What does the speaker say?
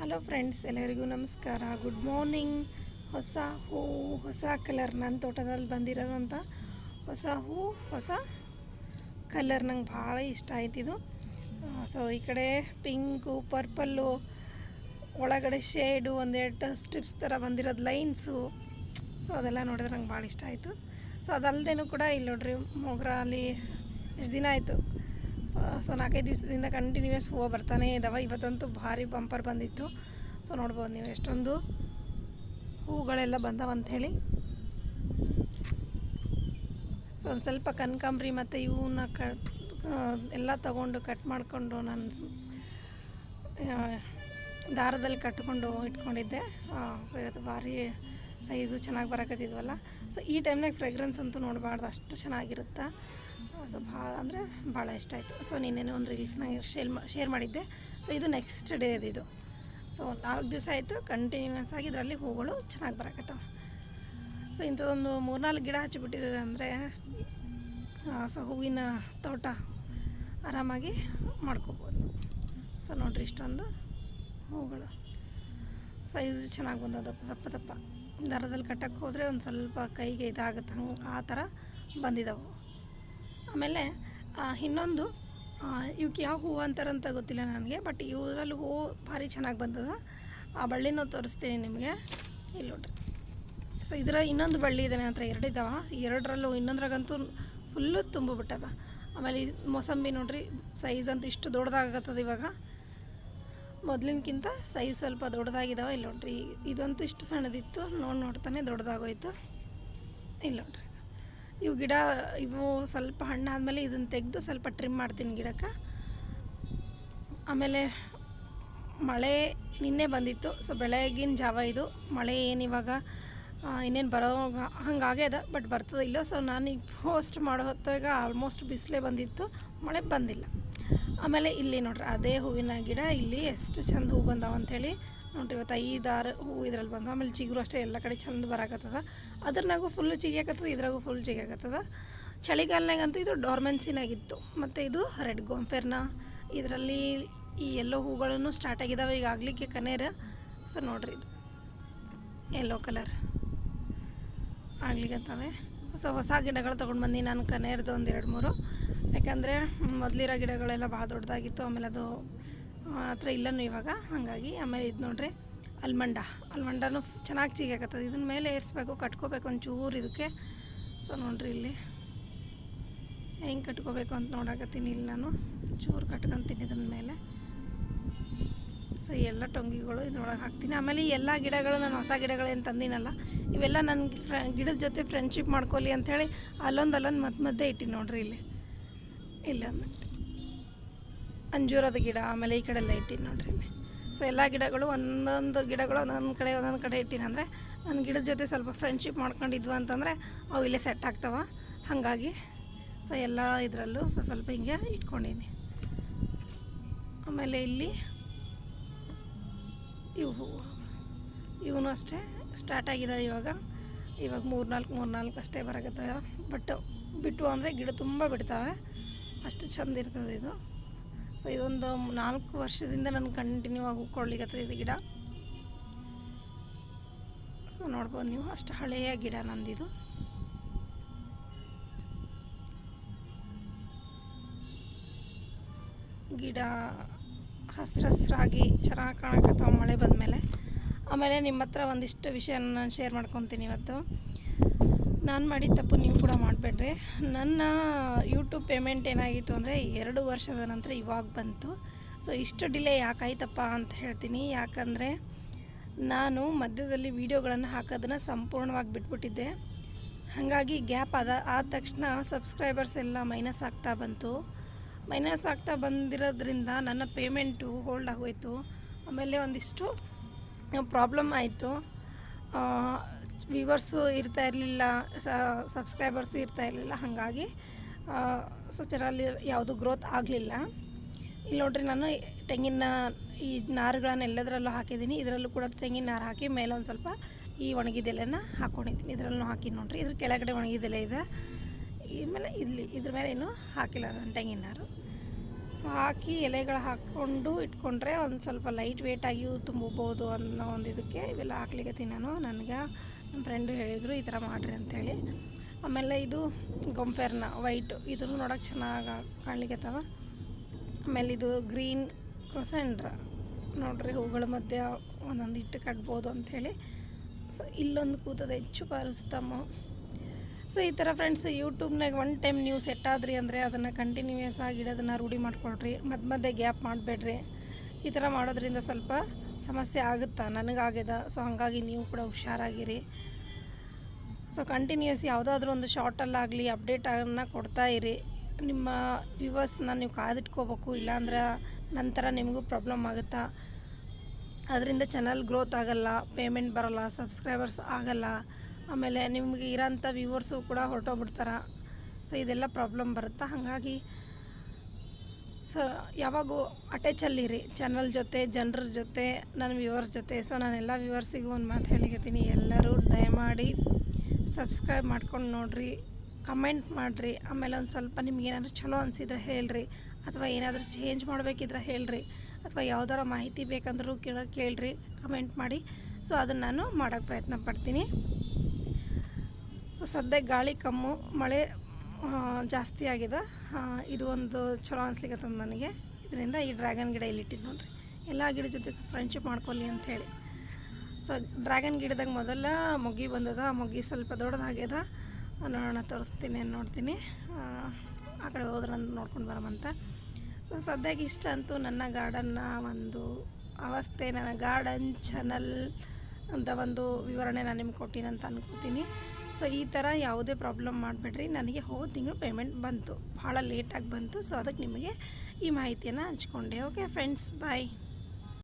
Hello friends ಎಲ್ಲರಿಗೂ ನಮಸ್ಕಾರ. Good morning ಹೊಸ ಹೂ, ಹೊಸ ಕಲರ್ ನನ್ನ ತೋಟದಲ್ಲಿ ಬಂದಿರೋದಂಥ ಹೊಸ ಹೂ, ಹೊಸ ಕಲರ್ ನಂಗೆ ಭಾಳ ಇಷ್ಟ ಆಯ್ತಿದು ಸೊ ಈ ಕಡೆ ಪಿಂಕು ಪರ್ಪಲ್ಲು ಒಳಗಡೆ ಶೇಡು ಒಂದೆರಡು ಸ್ಟ್ರಿಪ್ಸ್ ಥರ ಬಂದಿರೋದು ಲೈನ್ಸು ಸೊ ಅದೆಲ್ಲ ನೋಡಿದ್ರೆ ನಂಗೆ ಭಾಳ ಇಷ್ಟ ಆಯಿತು. ಸೊ ಅದಲ್ಲದೇನು ಕೂಡ ಇಲ್ಲಿ ನೋಡ್ರಿ ಮೊಗ್ರ ಅಲ್ಲಿ ಎಷ್ಟು ದಿನ ಆಯಿತು. ಸೊ ನಾಲ್ಕೈದು ದಿವಸದಿಂದ ಕಂಟಿನ್ಯೂಯಸ್ ಹೂವು ಬರ್ತಾನೆ ಇದ್ದಾವೆ ಇವತ್ತಂತೂ ಭಾರಿ ಬಂಪರ್ ಬಂದಿತ್ತು. ಸೊ ನೋಡ್ಬೋದು ನೀವು ಎಷ್ಟೊಂದು ಹೂಗಳೆಲ್ಲ ಬಂದವಂಥೇಳಿ ಸೊ ಒಂದು ಸ್ವಲ್ಪ ಕನಕಾಂಬ್ರಿ ಮತ್ತು ಇವನ್ನ ಕಟ್ ಎಲ್ಲ ತಗೊಂಡು ಕಟ್ ಮಾಡಿಕೊಂಡು ನಾನು ದಾರದಲ್ಲಿ ಕಟ್ಕೊಂಡು ಇಟ್ಕೊಂಡಿದ್ದೆ. ಸೊ ಇವತ್ತು ಭಾರಿ ಸೈಜು ಚೆನ್ನಾಗಿ ಬರಕತ್ತಿದ್ವಲ್ಲ. ಸೊ ಈ ಟೈಮ್ನಾಗ ಫ್ರೆಗ್ರೆನ್ಸ್ ಅಂತೂ ನೋಡಬಾರ್ದು. ಅಷ್ಟು ಚೆನ್ನಾಗಿರುತ್ತೆ? ಸೊ ಭಾಳ ಅಂದರೆ ಭಾಳ ಇಷ್ಟ ಆಯಿತು. ಸೊ ನಿನ್ನೆ ಒಂದು ರೀಲ್ಸ್ನಾಗ ಶೇರ್ ಶೇರ್ ಮಾಡಿದ್ದೆ. ಸೊ ಇದು ನೆಕ್ಸ್ಟ್ ಡೇ ಇದು. ಸೊ ನಾಲ್ಕು ದಿವಸ ಆಯಿತು. ಕಂಟಿನ್ಯೂಸ್ ಆಗಿ ಇದರಲ್ಲಿ ಹೂಗಳು ಚೆನ್ನಾಗಿ ಬರಕತ್ತವೆ. ಸೊ ಇಂಥದ್ದೊಂದು ಮೂರ್ನಾಲ್ಕು ಗಿಡ ಹಚ್ಚಿಬಿಟ್ಟಿದೆ ಅಂದರೆ ಸೊ ಹೂವಿನ ತೋಟ ಆರಾಮಾಗಿ ಮಾಡ್ಕೋಬೋದು. ಸೊ ನೋಡಿರಿ ಇಷ್ಟೊಂದು ಹೂಗಳು. ಸೈಜ್ ಚೆನ್ನಾಗಿ ಬಂದದಪ್ಪ ದಪ್ಪ ದಪ್ಪ. ದಾರದಲ್ಲಿ ಕಟ್ಟಕ್ಕೆ ಹೋದರೆ ಒಂದು ಸ್ವಲ್ಪ ಕೈಗೆ ಇದಾಗುತ್ತೆ ಹಂಗೆ ಆ ಥರ ಬಂದಿದ್ದಾವೆ ಆಮೇಲೆ ಇನ್ನೊಂದು ಇವಕ್ಕೆ ಯಾವ ಹೂವು ಅಂತಾರಂತ ಗೊತ್ತಿಲ್ಲ ನನಗೆ ಬಟ್ ಇವರಲ್ಲಿ ಹೂವು ಭಾರಿ ಚೆನ್ನಾಗಿ ಬಂದದ. ಆ ಬಳ್ಳಿನೂ ತೋರಿಸ್ತೀನಿ ನಿಮಗೆ. ಇಲ್ಲಿ ನೋಡ್ರಿ. ಸೊ ಇದರ ಇನ್ನೊಂದು ಬಳ್ಳಿ ಇದೆ ನನ್ನ ಹತ್ರ ಎರಡಿದ್ದಾವ ಎರಡರಲ್ಲೂ ಇನ್ನೊಂದ್ರಾಗಂತೂ ಫುಲ್ಲು ತುಂಬಿಬಿಟ್ಟದ. ಆಮೇಲೆ ಇದು ಮೊಸಂಬಿ ನೋಡ್ರಿ ಸೈಜ್ ಅಂತೂ ಇಷ್ಟು ದೊಡ್ಡದಾಗತ್ತದ ಇವಾಗ. ಮೊದಲಿನಕ್ಕಿಂತ ಸೈಜ್ ಸ್ವಲ್ಪ ದೊಡ್ಡದಾಗಿದ್ದಾವೆ ಇಲ್ಲಿ ನೋಡ್ರಿ, ಇದಂತೂ ಇಷ್ಟು ಸಣ್ಣದಿತ್ತು, ನೋಡಿ ನೋಡ್ತಾನೆ ದೊಡ್ಡದಾಗೋಯ್ತು. ಇಲ್ಲಿ ನೋಡ್ರಿ ಇವು ಗಿಡ, ಇವು ಸ್ವಲ್ಪ ಹಣ್ಣಾದಮೇಲೆ ಇದನ್ನು ತೆಗೆದು ಸ್ವಲ್ಪ ಟ್ರಿಮ್ ಮಾಡ್ತೀನಿ ಗಿಡಕ್ಕೆ. ಆಮೇಲೆ ಮಳೆ ನಿನ್ನೆ ಬಂದಿತ್ತು ಸೊ ಬೆಳಗಿನ ಜಾವ ಇದು. ಮಳೆ ಏನು ಇವಾಗ ಇನ್ನೇನು ಬರೋ ಹಂಗಾಗ್ಯದ ಬಟ್ ಬರ್ತದೆ ಇಲ್ಲ ಸೊ ನಾನು ಈಗ ಪೋಸ್ಟ್ ಮಾಡೋ ಹೊತ್ತಾಗ ಆಲ್ಮೋಸ್ಟ್ ಬಿಸಿಲೇ ಬಂದಿತ್ತು, ಮಳೆ ಬಂದಿಲ್ಲ. ಆಮೇಲೆ ಇಲ್ಲಿ ನೋಡ್ರಿ, ಅದೇ ಹೂವಿನ ಗಿಡ, ಇಲ್ಲಿ ಎಷ್ಟು ಚಂದ ಹೂ ಬಂದಾವ ಅಂಥೇಳಿ ನೋಡ್ರಿ, ಇವತ್ತು ಐದಾರು ಹೂವು ಇದ್ರಲ್ಲಿ ಬಂದು ಆಮೇಲೆ ಚಿಗುರು ಅಷ್ಟೇ ಎಲ್ಲ ಕಡೆ ಚಂದ ಬರಾಕತ್ತದ. ಅದ್ರನಾಗೂ ಫುಲ್ ಚಿಗಿಯಾಕತ್ತದ, ಇದ್ರಾಗೂ ಫುಲ್ ಚಿಗಿಯಾಕತ್ತದ. ಚಳಿಗಾಲನಾಗಂತೂ ಇದು ಡಾರ್ಮೆನ್ಸಿನಾಗಿತ್ತು ಮತ್ತು ಇದು ರೆಡ್ ಗೋಂಫೆರ್ನ. ಇದರಲ್ಲಿ ಈ ಎಲ್ಲೋ ಹೂಗಳನ್ನು ಸ್ಟಾರ್ಟ್ ಆಗಿದ್ದಾವೆ ಈಗ ಆಗಲಿಕ್ಕೆ ಕನೇರ ಸೊ ನೋಡ್ರಿ ಇದು. ಎಲ್ಲೋ ಕಲರ್ ಆಗ್ಲಿಕ್ಕತ್ತವೆ ಸೊ ಹೊಸ ಗಿಡಗಳು ತೊಗೊಂಡು ಬಂದು ನಾನು ಕನೇರ್ದು ಒಂದು ಎರಡು ಮೂರು. ಯಾಕಂದರೆ ಮೊದಲಿರೋ ಗಿಡಗಳೆಲ್ಲ ಭಾಳ ದೊಡ್ಡದಾಗಿತ್ತು. ಆಮೇಲೆ ಅದು ಹತ್ರ ಇಲ್ಲನೂ ಇವಾಗ. ಹಾಗಾಗಿ ಆಮೇಲೆ ಇದು ನೋಡ್ರಿ, ಅಲ್ಮಂಡ. ಅಲ್ಮಂಡನೂ ಚೆನ್ನಾಗಿ ಚಿಗಾಕತ್ತದ. ಇದನ್ನ ಮೇಲೆ ಏರಿಸ್ಬೇಕು, ಕಟ್ಕೋಬೇಕು ಒಂಚೂರು ಇದಕ್ಕೆ. ಸೊ, ನೋಡ್ರಿ ಇಲ್ಲಿ. ಹೆಂಗೆ ಕಟ್ಕೋಬೇಕು ಅಂತ ನೋಡಕತ್ತೀನಿ ಇಲ್ಲಿ ನಾನು. ಚೂರು ಕಟ್ಕೊತೀನಿ ಇದನ್ನ ಮೇಲೆ. ಸೊ ಎಲ್ಲ ಟೊಂಗಿಗಳು ಇದ್ರೊಳಗೆ ಹಾಕ್ತೀನಿ. ಆಮೇಲೆ ಈ ಎಲ್ಲ ಗಿಡಗಳು ನಾನು ಹೊಸ ಗಿಡಗಳೇನು ತಂದಿನಲ್ಲ, ಇವೆಲ್ಲ ನನ್ನ ಫ್ರ, ಗಿಡದ ಜೊತೆ ಫ್ರೆಂಡ್ಶಿಪ್ ಮಾಡ್ಕೊಲಿ ಅಂಥೇಳಿ ಅಲ್ಲೊಂದು ಅಲ್ಲೊಂದು ಮತ್ತೆ ಮಧ್ಯೆ ಇಟ್ಟಿನಿ ನೋಡ್ರಿ ಇಲ್ಲಿ. ಇಲ್ಲೊಂದು ಅಂಜೂರದ ಗಿಡ, ಆಮೇಲೆ ಈ ಕಡೆ ಎಲ್ಲ ಇಟ್ಟೀನಿ ನೋಡ್ರಿ ಸೊ ಎಲ್ಲ ಗಿಡಗಳು ಒಂದೊಂದು ಗಿಡಗಳು ಒಂದೊಂದು ಕಡೆ ಒಂದೊಂದು ಕಡೆ ಇಟ್ಟಿನಿ ಅಂದರೆ ನನ್ನ ಗಿಡದ ಜೊತೆ ಸ್ವಲ್ಪ ಫ್ರೆಂಡ್ಶಿಪ್ ಮಾಡ್ಕೊಂಡಿದ್ವು ಅಂತಂದರೆ ಅವು ಇಲ್ಲೇ ಸೆಟ್ ಆಗ್ತಾವ. ಹಾಗಾಗಿ ಸೊ ಎಲ್ಲ ಇದರಲ್ಲೂ ಸೊ ಸ್ವಲ್ಪ ಹಿಂಗೆ ಇಟ್ಕೊಂಡೀನಿ. ಆಮೇಲೆ ಇಲ್ಲಿ ಇವು ಹೂವು ಇವನು ಅಷ್ಟೇ ಸ್ಟಾರ್ಟ್ ಆಗಿದ್ದಾವೆ ಇವಾಗ. ಇವಾಗ ಮೂರು ನಾಲ್ಕು ಮೂರು ನಾಲ್ಕು ಅಷ್ಟೇ ಬರಕತ್ತವೆ ಬಟ್ ಬಿಟ್ಟು ಅಂದರೆ ಗಿಡ ತುಂಬ ಬಿಡ್ತಾವೆ. ಅಷ್ಟು ಚಂದ ಇರ್ತದೆ ಇದು. ಸೊ ಇದೊಂದು ನಾಲ್ಕು ವರ್ಷದಿಂದ ನಾನು ಕಂಟಿನ್ಯೂ ಆಗಿ ಕೊಡ್ಲಿಕ್ಕತ್ತದ ಇದು ಗಿಡ. ಸೊ ನೋಡ್ಬೋದು ನೀವು, ಅಷ್ಟು ಹಳೆಯ ಗಿಡ ನಂದಿದು. ಗಿಡ ಹಸ್ರ ಹಸ್ರಾಗಿ ಚೆನ್ನಾಗಿ ಕಾಣಕತ್ತಾವ ಮಳೆ ಬಂದಮೇಲೆ. ಆಮೇಲೆ ನಿಮ್ಮ ಹತ್ರ ಒಂದಿಷ್ಟು ವಿಷಯ ನಾನು ಶೇರ್ ಮಾಡ್ಕೊತೀನಿ ಇವತ್ತು. ನಾನು ಮಾಡಿದ ತಪ್ಪು ನೀವು ಕೂಡ ಮಾಡಬೇಡ್ರಿ. ನನ್ನ ಯೂಟ್ಯೂಬ್ ಪೇಮೆಂಟ್ ಏನಾಗಿತ್ತು ಅಂದರೆ ಎರಡು ವರ್ಷದ ನಂತರ ಇವಾಗ ಬಂತು. ಸೊ ಇಷ್ಟು ಡಿಲೇ ಯಾಕಾಯ್ತಪ್ಪ ಅಂತ ಹೇಳ್ತೀನಿ. ಯಾಕಂದರೆ ನಾನು ಮಧ್ಯದಲ್ಲಿ ವೀಡಿಯೋಗಳನ್ನು ಹಾಕೋದನ್ನು ಸಂಪೂರ್ಣವಾಗಿ ಬಿಟ್ಬಿಟ್ಟಿದ್ದೆ. ಹಾಗಾಗಿ ಗ್ಯಾಪ್ ಆದ ಆದ ತಕ್ಷಣ ಸಬ್ಸ್ಕ್ರೈಬರ್ಸ್ ಎಲ್ಲ ಮೈನಸ್ ಆಗ್ತಾ ಬಂತು. ಮೈನಸ್ ಆಗ್ತಾ ಬಂದಿರೋದ್ರಿಂದ ನನ್ನ ಪೇಮೆಂಟು ಹೋಲ್ಡ್ ಆಗೋಯ್ತು. ಆಮೇಲೆ ಒಂದಿಷ್ಟು ಪ್ರಾಬ್ಲಮ್ ಆಯಿತು. ವ್ಯೂವರ್ಸು ಇರ್ತಾ ಇರಲಿಲ್ಲ ಸಬ್ಸ್ಕ್ರೈಬರ್ಸು ಇರ್ತಾ ಇರಲಿಲ್ಲ. ಹಾಗಾಗಿ ಸೊ ಚೆನ್ನಾಗಿ ಯಾವುದು ಗ್ರೋತ್ ಆಗಲಿಲ್ಲ. ಇಲ್ಲಿ ನೋಡ್ರಿ ನಾನು ತೆಂಗಿನ ಈ ನಾರುಗಳನ್ನು ಎಲ್ಲದರಲ್ಲೂ ಹಾಕಿದ್ದೀನಿ. ಇದರಲ್ಲೂ ಕೂಡ ತೆಂಗಿನ ನಾರು ಹಾಕಿ ಮೇಲೆ ಒಂದು ಸ್ವಲ್ಪ ಈ ಒಣಗಿದೆಲೆನ ಹಾಕ್ಕೊಂಡಿದ್ದೀನಿ ಇದರಲ್ಲೂ ಹಾಕಿ ನೋಡ್ರಿ. ಇದ್ರ ಕೆಳಗಡೆ ಒಣಗಿದೆಲೆ ಇದೆ. ಆಮೇಲೆ ಇಲ್ಲಿ ಇದ್ರ ಮೇಲೆ ಏನು ಹಾಕಿಲ್ಲ ನಾನು ತೆಂಗಿನ ನಾರು. ಸೊ ಹಾಕಿ ಎಲೆಗಳು ಹಾಕ್ಕೊಂಡು ಇಟ್ಕೊಂಡ್ರೆ ಒಂದು ಸ್ವಲ್ಪ ಲೈಟ್ ವೇಟಾಗಿ ತುಂಬಬೋದು ಅನ್ನೋ ಒಂದು ಇದಕ್ಕೆ ಇವೆಲ್ಲ ಹಾಕ್ಲಿಕ್ಕೆ ನಾನು. ನನಗೆ ನಮ್ಮ ಫ್ರೆಂಡು ಹೇಳಿದರು ಈ ಥರ ಮಾಡಿರಿ ಅಂಥೇಳಿ ಆಮೇಲೆ ಇದು ಗೊಂಫೆರ್ನ, ವೈಟು ಇದನ್ನು ನೋಡೋಕೆ ಚೆನ್ನಾಗಿ ಕಾಣ್ಲಿಕ್ಕತ್ತವ ಆಮೇಲೆ ಇದು ಗ್ರೀನ್ ಕ್ರೊಸೆಂಡ್ರ, ನೋಡ್ರಿ ಹೂಗಳ ಮಧ್ಯೆ ಒಂದೊಂದು ಇಟ್ಟು ಕಟ್ಬೋದು ಅಂಥೇಳಿ. ಸೊ ಇಲ್ಲೊಂದು ಕೂತದ, ಹೆಚ್ಚು ಪಾರಿಸ್ತಮ್ಮ. ಸೊ ಈ ಥರ ಫ್ರೆಂಡ್ಸ್ ಯೂಟ್ಯೂಬ್ನಾಗ ಒನ್ ಟೈಮ್ ನೀವು ಸೆಟ್ ಆದ್ರಿ ಅಂದರೆ ಅದನ್ನು ಕಂಟಿನ್ಯೂಯಸ್ ಆಗಿ ಇಡೋದನ್ನು ರೂಢಿ ಮಾಡ್ಕೊಳ್ರಿ. ಮಧ್ಯ ಮಧ್ಯೆ ಗ್ಯಾಪ್ ಮಾಡಬೇಡ್ರಿ. ಈ ಥರ ಮಾಡೋದ್ರಿಂದ ಸ್ವಲ್ಪ ಸಮಸ್ಯೆ ಆಗುತ್ತಾ? ನನಗಾಗ್ಯದ ಸೊ ಹಾಗಾಗಿ ನೀವು ಕೂಡ ಹುಷಾರಾಗಿರಿ. ಸೊ ಕಂಟಿನ್ಯೂಸ್ ಯಾವುದಾದ್ರೂ ಒಂದು ಶಾರ್ಟಲ್ಲಾಗಲಿ ಅಪ್ಡೇಟನ್ನು ಕೊಡ್ತಾ ಇರಿ. ನಿಮ್ಮ ವ್ಯೂವರ್ಸ್ನ ನೀವು ಕಾದಿಟ್ಕೋಬೇಕು, ಇಲ್ಲಾಂದ್ರೆ ನಂತರ ನಿಮಗೂ ಪ್ರಾಬ್ಲಮ್ ಆಗುತ್ತಾ? ಅದರಿಂದ ಚಾನಲ್ ಗ್ರೋತ್ ಆಗಲ್ಲ ಪೇಮೆಂಟ್ ಬರಲ್ಲ ಸಬ್ಸ್ಕ್ರೈಬರ್ಸ್ ಆಗಲ್ಲ, ಆಮೇಲೆ ನಿಮಗೆ ಇರೋಂಥ ವ್ಯೂವರ್ಸು ಕೂಡ ಹೊರಟೋಗ್ಬಿಡ್ತಾರೆ. ಸೊ ಇದೆಲ್ಲ ಪ್ರಾಬ್ಲಮ್ ಬರುತ್ತಾ? ಹಾಗಾಗಿ ಸ ಯಾವಾಗೂ ಅಟ್ಯಾಚಲ್ಲಿರಿ ಚಾನಲ್ ಜೊತೆ, ಜನರ ಜೊತೆ, ನನ್ನ ವ್ಯೂವರ್ಸ್ ಜೊತೆ. ಸೊ ನಾನು ಎಲ್ಲ ವ್ಯೂವರ್ಸಿಗೂ ಒಂದು ಮಾತು ಹೇಳಿಕತ್ತೀನಿ ಎಲ್ಲರೂ ದಯಮಾಡಿ ಸಬ್ಸ್ಕ್ರೈಬ್ ಮಾಡ್ಕೊಂಡು ನೋಡಿರಿ ಕಮೆಂಟ್ ಮಾಡಿರಿ, ಆಮೇಲೆ ಒಂದು ಸ್ವಲ್ಪ ನಿಮ್ಗೆ ಏನಾದರೂ ಚಲೋ ಅನಿಸಿದ್ರೆ ಹೇಳ್ರಿ, ಅಥವಾ ಏನಾದರೂ ಚೇಂಜ್ ಮಾಡಬೇಕಿದ್ರೆ ಹೇಳ್ರಿ, ಅಥವಾ ಯಾವ್ದಾರ ಮಾಹಿತಿ ಬೇಕಂದ್ರೂ ಕೇಳೋ, ಕೇಳ್ರಿ ಕಮೆಂಟ್ ಮಾಡಿ. ಸೊ ಅದನ್ನು ನಾನು ಮಾಡೋಕ್ಕೆ ಪ್ರಯತ್ನ ಪಡ್ತೀನಿ. ಸೊ ಸದ್ಯ ಗಾಳಿ ಕಮ್ಮು, ಮಳೆ ಜಾಸ್ತಿ ಆಗಿದೆ. ಇದು ಒಂದು ಚಲೋ ಅನಿಸ್ಲಿಕ್ಕೆ ನನಗೆ. ಇದರಿಂದ ಈ ಡ್ರ್ಯಾಗನ್ ಗಿಡ ಇಲ್ಲಿಟ್ಟಿದ್ದು ನೋಡಿರಿ. ಎಲ್ಲ ಗಿಡ ಜೊತೆ ಫ್ರೆಂಡ್ಶಿಪ್ ಅಂತ ಅಂಥೇಳಿ ಸೊ ಡ್ರ್ಯಾಗನ್ ಗಿಡದಾಗ ಮೊದಲ ಮೊಗ್ಗಿ ಬಂದದ ಮೊಗ್ಗಿ ಸ್ವಲ್ಪ ದೊಡ್ಡದಾಗ್ಯದ. ನೋಡೋಣ ತೋರಿಸ್ತೀನಿ ನೋಡ್ತೀನಿ. ಆ, ಕಡೆ ಹೋದ್ರೆ ನೋಡ್ಕೊಂಡು ಬರಮಂತ ಸೊ ಸದ್ಯಕ್ಕೆ ಇಷ್ಟ ಅಂತೂ ನನ್ನ ಗಾರ್ಡನ್ನ ಒಂದು ಅವಸ್ಥೆ ನನ್ನ ಗಾರ್ಡನ್ ಚಾನಲ್ ಅಂತ ಒಂದು ವಿವರಣೆ ನಾನು ನಿಮ್ಗೆ ಕೊಟ್ಟಿನಂತ ಅನ್ಕೋತೀನಿ. ಸೊ ಈ ಥರ ಯಾವುದೇ ಪ್ರಾಬ್ಲಮ್ ಮಾಡಬೇಡ್ರಿ. ನನಗೆ ಹೋದ ತಿಂಗಳು ಪೇಮೆಂಟ್ ಬಂತು. ಭಾಳ ಲೇಟಾಗಿ ಬಂತು. ಸೊ ಅದಕ್ಕೆ ನಿಮಗೆ ಈ ಮಾಹಿತಿಯನ್ನು ಹಂಚ್ಕೊಂಡೆ. Okay friends bye